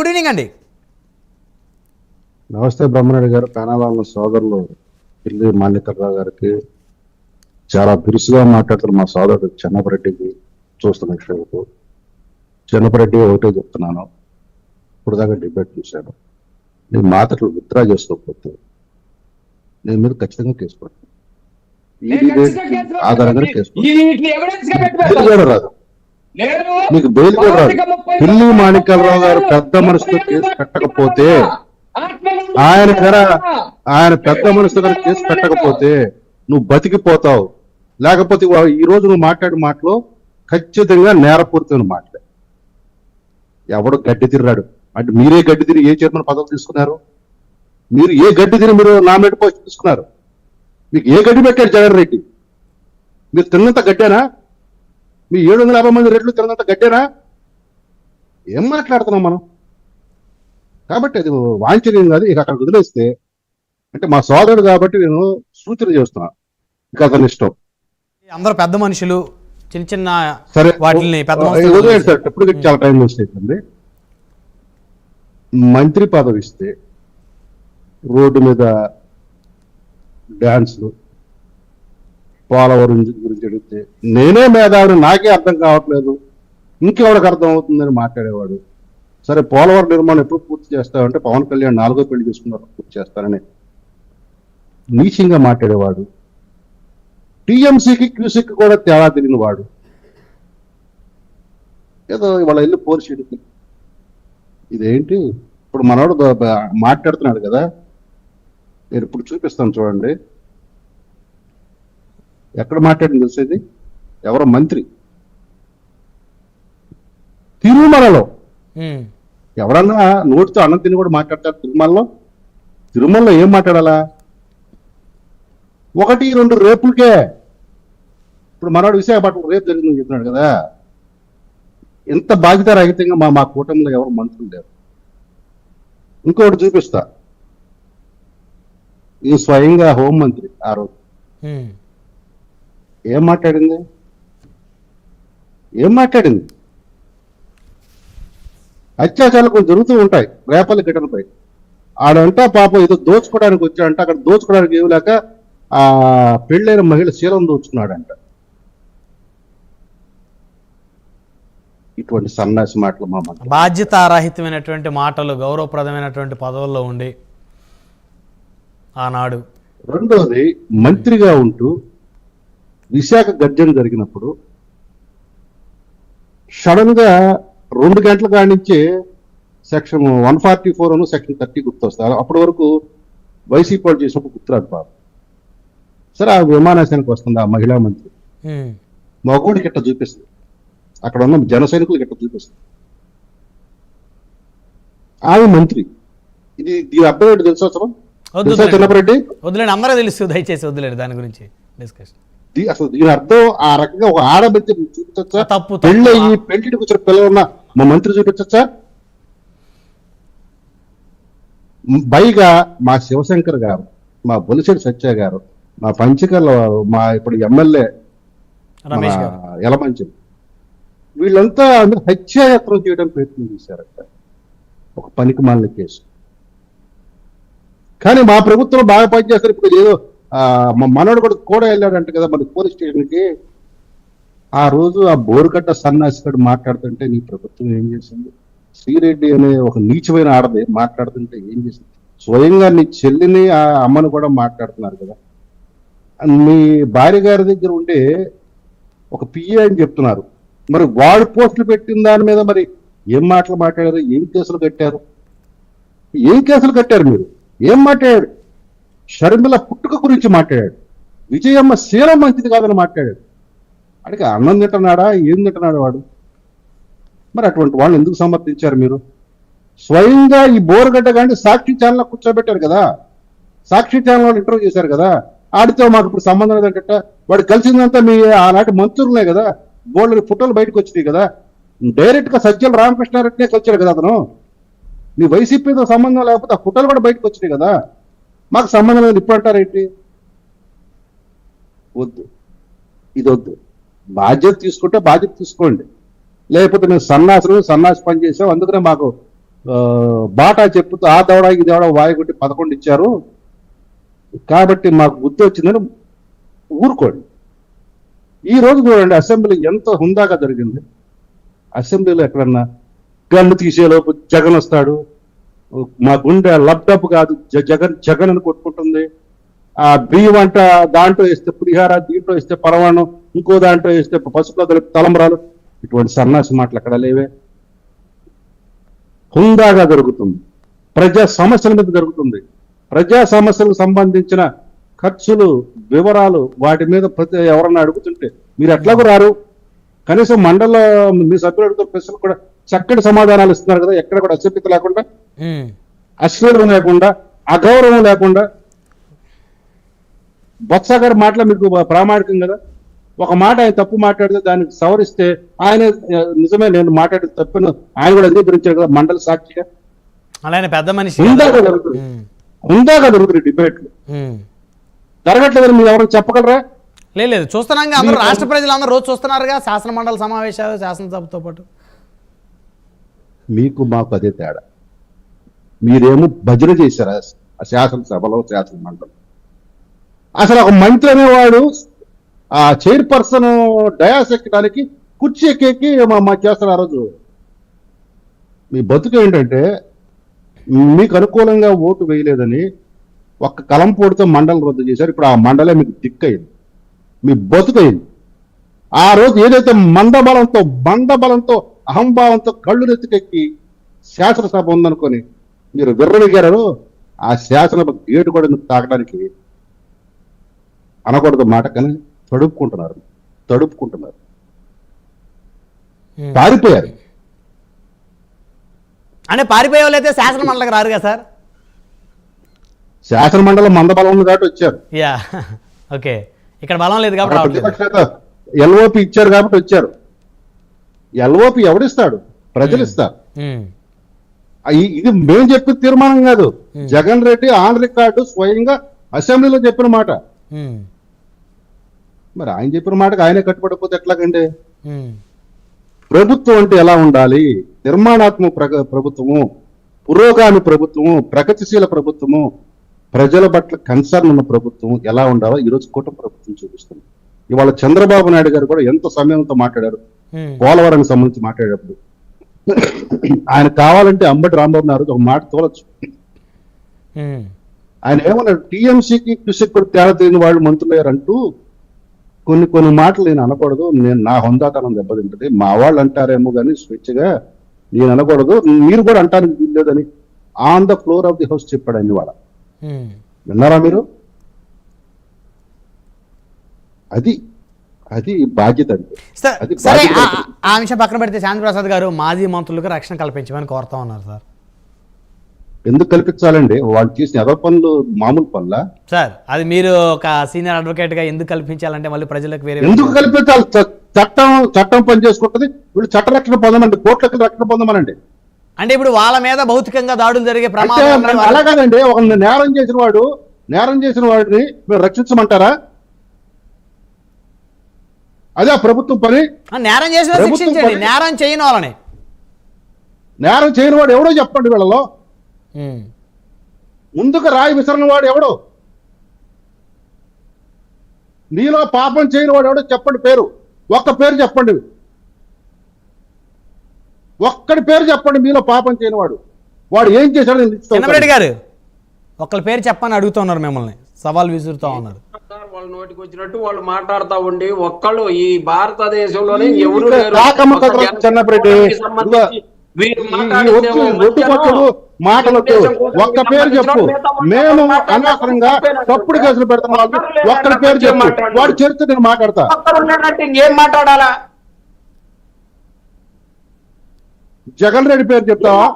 Good evening అండి. నమస్తే బ్రహ్మనాయుడు గారు పేనాల సోదరులు పిల్లి మాన్యకర్రావు గారికి. చాలా బిరుసుగా మాట్లాడుతున్న మా సోదరుడు చెన్నపరెడ్డికి చూస్తున్న విషయంకు చెన్నపరెడ్డి ఒకటే చెప్తున్నాను ఇప్పుడు దాకా డిబేట్ చూశాను నీ మాటలు విత్డ్రా చేసుకోకపోతే నేను మీద ఖచ్చితంగా కేసు పెడతాను. ఆధారంగా కేసు రాదు. మీకు బెయిల్ కూడా రాదు. పిల్లి మాణిక్యాలరావు గారు పెద్ద మనసుతో కేసు పెట్టకపోతే ఆయన దగ్గర ఆయన పెద్ద మనసు దగ్గర కేసు పెట్టకపోతే నువ్వు బతికిపోతావు. లేకపోతే ఈ రోజు నువ్వు మాట్లాడే మాటలు ఖచ్చితంగా నేరపూరితమైన మాటలే. ఎవడు గడ్డి తిరిగాడు అంటే మీరే గడ్డి తిరిగి ఏ చైర్మన్ పదవి తీసుకున్నారు? మీరు ఏ గడ్డి తిరిగి మీరు నామినేట్ పోస్ట్ తీసుకున్నారు? మీకు ఏ గడ్డి పెట్టాడు జగన్ రెడ్డి? మీరు తిన్నంత గడ్డేనా? మీ ఏడు వందల యాభై మంది రెడ్లు తిన్నంత గడ్డేనా? ఏం మాట్లాడుతున్నాం మనం? కాబట్టి అది వాంఛనీయం కాదు ఇక అక్కడ వదిలేస్తే. అంటే మా సోదరుడు కాబట్టి నేను సూచన చేస్తున్నా. ఇక అతని ఇష్టం. అందరూ పెద్ద మనుషులు చిన్న చిన్న సరే సార్ ఇప్పుడు చాలా టైం వేస్ట్ అవుతుంది మంత్రి పదవి ఇస్తే రోడ్డు మీద డాన్స్లు పోలవరం గురించి అడిగితే నేనే మేధావిని నాకే అర్థం కావట్లేదు. ఇంకెవరికి అర్థం అవుతుందని మాట్లాడేవాడు. సరే పోలవరం నిర్మాణం ఎప్పుడు పూర్తి చేస్తావంటే పవన్ కళ్యాణ్ నాలుగో పెళ్ళి చేసుకున్నారు పూర్తి చేస్తారని. నీచంగా మాట్లాడేవాడు. టీఎంసీకి క్యూసీకి కూడా తేడా తెలియని వాడు ఏదో ఇవాళ వెళ్ళి పోలీసుడికి ఇదేంటి? ఇప్పుడు మనోడు మాట్లాడుతున్నాడు కదా. నేను ఇప్పుడు చూపిస్తాను చూడండి. ఎక్కడ మాట్లాడింది తెలిసేది ఎవరో మంత్రి. తిరుమలలో. ఎవరన్నా నోటితో అన్నం తిని కూడా మాట్లాడతారు తిరుమలలో? తిరుమలలో ఏం మాట్లాడాలా? ఒకటి రెండు రేపులకే. ఇప్పుడు మనవాడు విశాఖపట్నం రేపు జరిగిందని చెప్తున్నాడు కదా. ఎంత బాధ్యత రహితంగా మా మా కూటమిలో ఎవరు మంత్రులు లేరు. ఇంకొకటి చూపిస్తా. ఈ స్వయంగా హోంమంత్రి ఆ రోజు. ఏం మాట్లాడింది? ఏం మాట్లాడింది? అత్యాచారాలు కొన్ని జరుగుతూ ఉంటాయి రేపల్లి ఘటనపై. ఆడంట పాపం ఏదో దోచుకోవడానికి వచ్చాడంట అక్కడ దోచుకోవడానికి ఏమి లేక ఆ పెళ్ళైన మహిళ శీలం దోచుకున్నాడంట. ఇటువంటి సన్నాసి మాటలు మా మంత్రి బాధ్యతారాహిత్యమైనటువంటి మాటలు గౌరవప్రదమైనటువంటి పదవుల్లో ఉండి ఆనాడు. రెండోది మంత్రిగా ఉంటూ విశాఖ గర్జన జరిగినప్పుడు సడన్గా రెండు గంటల కాడి నుంచే సెక్షన్ వన్ ఫార్టీ ఫోర్ అను సెక్షన్ థర్టీ గుర్తొస్తారు. అప్పటి వరకు వైసీపీ వాళ్ళు చేసినప్పుడు గుర్తురాదు బాబు. సరే ఆ విమానాశ్రయానికి వస్తుంది? ఆ మహిళా మంత్రి. మగోడికి ఇట్ట చూపిస్తుంది. అక్కడ ఉన్న జన సైనికులకి ఇట్ట చూపిస్తుంది. ఆమె మంత్రి. ఇది దీని అర్థం ఏంటో తెలుసా. చిన్నపరెడ్డి వద్దులేండి అందరూ తెలుసు దయచేసి వద్దులేండి దాని గురించి. డిస్కషన్. అసలు దీని అర్థం ఆ రకంగా ఒక ఆడబిడ్డ చూపించచ్చా? తప్పు. పెళ్ళి ఈ పెళ్ళికి వచ్చిన పిల్లలు ఉన్న మా మంత్రి చూపించచ్చా? పైగా మా శివశంకర్ గారు మా బొలిశెట్టి సత్య గారు మా పంచకర్ల వారు మా ఇప్పుడు ఎమ్మెల్యే ఎలమంచి వీళ్ళంతా అందరూ హత్యాయత్నం చేయడానికి ప్రయత్నం చేశారట. ఒక పనికి మాలిన కేసు. కానీ మా ప్రభుత్వం బాగా పనిచేస్తారు ఇప్పుడు ఏదో మనోడు కూడా కూడా వెళ్ళాడంట కదా మన పోలీస్ స్టేషన్కి. ఆ రోజు ఆ బోరుగడ్డ సన్నాసిగాడు మాట్లాడుతుంటే నీ ప్రభుత్వం ఏం చేసింది? శ్రీరెడ్డి అనే ఒక నీచమైన ఆడది మాట్లాడుతుంటే ఏం చేసింది? స్వయంగా నీ చెల్లిని ఆ అమ్మను కూడా మాట్లాడుతున్నారు కదా. మీ భార్య గారి దగ్గర ఉండే ఒక పిఏ అని చెప్తున్నారు. మరి వాడు పోస్టులు పెట్టిన దాని మీద మరి ఏం మాటలు మాట్లాడారు? ఏం కేసులు కట్టారు? ఏం కేసులు కట్టారు మీరు? ఏం మాట్లాడారు? షర్మిల పుట్టుక గురించి మాట్లాడాడు. విజయమ్మ శీలం మంచిది కాదని మాట్లాడాడు. అడిగి అన్నం తింటున్నాడా? ఏం తింటున్నాడు వాడు? మరి అటువంటి వాళ్ళని ఎందుకు సమర్థించారు మీరు? స్వయంగా ఈ బోరగడ్డ కానీ సాక్షి ఛానల్ కూర్చోబెట్టారు కదా. సాక్షి ఛానల్ వాళ్ళు ఇంటర్వ్యూ చేశారు కదా. ఆడితో మాకు ఇప్పుడు సంబంధం లేదంటే వాడు కలిసిందంతా మీ ఆనాటి మంత్రులనే కదా. బోర్డు ఫోటోలు బయటకు వచ్చినాయి కదా. డైరెక్ట్గా సజ్జల రామకృష్ణారెడ్డినే కలిచాడు కదా అతను. నీ వైసీపీతో సంబంధం లేకపోతే ఆ ఫోటోలు కూడా బయటకు వచ్చినాయి కదా. మాకు సంబంధం లేదు ఇప్పుడు అంటారేంటి వద్దు. ఇది వద్దు బాధ్యత తీసుకుంటే బాధ్యత తీసుకోండి. లేకపోతే మేము సన్నాసులు సన్నాసి పని చేసాం అందుకనే మాకు బాటా చెప్పుతూ ఆ దవడ ఈ దవడ వాయుగుట్టి పదకొండు ఇచ్చారు. కాబట్టి మాకు గుర్తు వచ్చిందని ఊరుకోండి. ఈ రోజు చూడండి అసెంబ్లీ ఎంత హుందాగా జరిగింది. అసెంబ్లీలో ఎక్కడన్నా గన్ను తీసేలోపు జగన్ వస్తాడు మా గుండె లబ్డప్ కాదు జ- జగన్ జగన్ అని కొట్టుకుంటుంది. ఆ బియ్యం అంట దాంట్లో వేస్తే పులిహార దీంట్లో వేస్తే పరమాణం ఇంకో దాంట్లో వేస్తే పసుపులో కలిపి తలంబరాలు. ఇటువంటి సన్నాసి మాటలు అక్కడ లేవే. హుందాగా జరుగుతుంది. ప్రజా సమస్యల మీద జరుగుతుంది. ప్రజా సమస్యలకు సంబంధించిన ఖర్చులు వివరాలు వాటి మీద ప్రతి ఎవరన్నా అడుగుతుంటే మీరు ఎట్లాగూ రారు. కనీసం మండల మీ సభ్యులు అడుగుతున్న ప్రశ్నలు కూడా చక్కటి సమాధానాలు ఇస్తున్నారు కదా ఎక్కడ కూడా అసభ్యత లేకుండా అశ్లీలం లేకుండా అగౌరవం లేకుండా. బొత్స గారి మాటలు మీకు ప్రామాణికం కదా? ఒక మాట ఆయన తప్పు మాట్లాడితే దానికి సవరిస్తే ఆయన నిజమే నేను మాట్లాడిన తప్పును. ఆయన కూడా అంగీకరించారు కదా మండల సాక్షిగా. అలానే పెద్ద మనిషి హుందాగా కదా. ఉమ్. హుందాగా జరుగుతుంది డిబేట్లు. జరగట్లేదని మీరు ఎవరైనా చెప్పగలరా? లేదు లేదు చూస్తున్నాం అందరూ రాష్ట్ర ప్రజలు అందరూ రోజు చూస్తున్నారుగా శాసన మండలి సమావేశాలు శాసనసభతో పాటు. మీకు మాకు అదే తేడా. మీరేమో భజన చేశారు? ఆ- శాసనసభలో శాసనమండలి అసలు ఒక మంత్రి అనేవాడు ఆ చైర్పర్సన్ డయాస్ ఎక్కడానికి కుర్చీ ఎక్కేకి మా చేస్తారు ఆ రోజు. మీ బతుకు ఏంటంటే మీకు అనుకూలంగా ఓటు వేయలేదని ఒక్క కలంపోటుతో మండలం రద్దు చేశారు. ఇప్పుడు ఆ మండలే మీకు దిక్కయింది. మీ బతుకయింది. ఆ రోజు ఏదైతే మందబలంతో మందబలంతో అహంభావంతో కళ్ళు నెత్తికెక్కి శాసనసభ ఉందనుకొని మీరు విర్రవిగారు ఆ శాసనసభ గేటు కూడా తాగడానికి అనకూడదు మాట కానీ తడుపుకుంటున్నారు. తడుపుకుంటున్నారు. పారిపోయారు. అంటే పారిపోయే వాళ్ళు అయితే శాసన మండలికి రారుగా సార్? శాసన మండలం మందబలం ఉంది కాబట్టి వచ్చారు. యా. ఓకే. ఇక్కడ బలం లేదు కాబట్టి ఎల్ఓపి ఇచ్చారు కాబట్టి వచ్చారు. ఎల్ఓపి ఎవడిస్తాడు? ప్రజలు ఇస్తారు ఇది మేము చెప్పిన తీర్మానం కాదు. జగన్ రెడ్డి ఆన్ రికార్డు స్వయంగా అసెంబ్లీలో చెప్పిన మాట. మరి ఆయన చెప్పిన మాటకు ఆయనే కట్టుబడిపోతే ఎట్లాగండి. ప్రభుత్వం అంటే ఎలా ఉండాలి? నిర్మాణాత్మక ప్రభుత్వము పురోగామి ప్రభుత్వము ప్రగతిశీల ప్రభుత్వము ప్రజల పట్ల కన్సర్న్ ఉన్న ప్రభుత్వం ఎలా ఉండాలో ఈరోజు కూటమి ప్రభుత్వం చూపిస్తుంది. ఇవాళ చంద్రబాబు నాయుడు గారు కూడా ఎంత సమయంతో మాట్లాడారు. పోలవరానికి సంబంధించి మాట్లాడేటప్పుడు. ఆయన కావాలంటే అంబటి రాంబాబు నాయుడు ఒక మాట తోలచ్చు. ఆయన ఏమన్నాడు టీఎంసీకి కృషికి కూడా తేడా తెలియని వాళ్ళు మంత్రులయ్యారు అంటూ కొన్ని కొన్ని మాటలు నేను అనకూడదు నేను నా హొందాతనం దెబ్బతింటది మా వాళ్ళు అంటారేమో కానీ స్వేచ్ఛగా నేను అనకూడదు మీరు కూడా అంటానికి వీల్లేదని on the floor of the house చెప్పాడు అన్ని వాళ్ళ. విన్నారా మీరు అది అది బాధ్యత సరే ఆ- అంశం పక్కన పెడితే శాంతిప్రసాద్ గారు మాజీ మంత్రులకు రక్షణ కల్పించమని కోరుతా ఉన్నారు సార్. ఎందుకు కల్పించాలండి? వాళ్ళు చేసిన ఎదో పనులు? మామూలు పనులా? సార్ అది మీరు ఒక సీనియర్ అడ్వకేట్గా ఎందుకు కల్పించాలంటే మళ్ళీ ప్రజలకు వేరే ఎందుకు కల్పించాలి? చట్టం చట్టం పని చేసుకుంటుంది. వీళ్ళు చట్ట రక్షణ పొందమండి. కోట్లకి రక్షణ పొందమనండి. అంటే ఇప్పుడు వాళ్ళ మీద భౌతికంగా దాడులు జరిగే ప్రమాదం అలా కాదండి. ఒక నేరం చేసిన వాడు నేరం చేసిన వాడిని మీరు రక్షించమంటారా? అదే ప్రభుత్వం పని. నేరం చేసిన శిక్షించండి. నేరం చేయని వాళ్ళని. నేరం చేయని వాడు ఎవడో చెప్పండి వీళ్ళలో. ముందుకు రాయి విసరని వాడు ఎవడో? నీలో పాపం చేయని వాడు ఎవడో చెప్పండి పేరు. ఒక్క పేరు చెప్పండి. ఒక్కడి పేరు చెప్పండి మీలో పాపం చేయని వాడు. వాడు ఏం చేశాడో గారు ఒకళ్ళ పేరు చెప్పని అడుగుతున్నారు మిమ్మల్ని. సవాల్ విసురుతా ఉన్నారు. వాళ్ళ నోటికి వచ్చినట్టు వాళ్ళు మాట్లాడుతా ఉండి ఒక్కళ్ళు ఈ భారతదేశంలోనే ఎవరు. రాకమ్మ ఒక్క పేరు చెప్పు. మేము. అనవసరంగా తప్పుడు కేసులు పెడతాం ఒక్కడి పేరు చెప్పు. వాడు చరిత్ర నేను మాట్లాడతా. ఇంకేం మాట్లాడాలా? జగన్ రెడ్డి పేరు ఏం చెప్తావా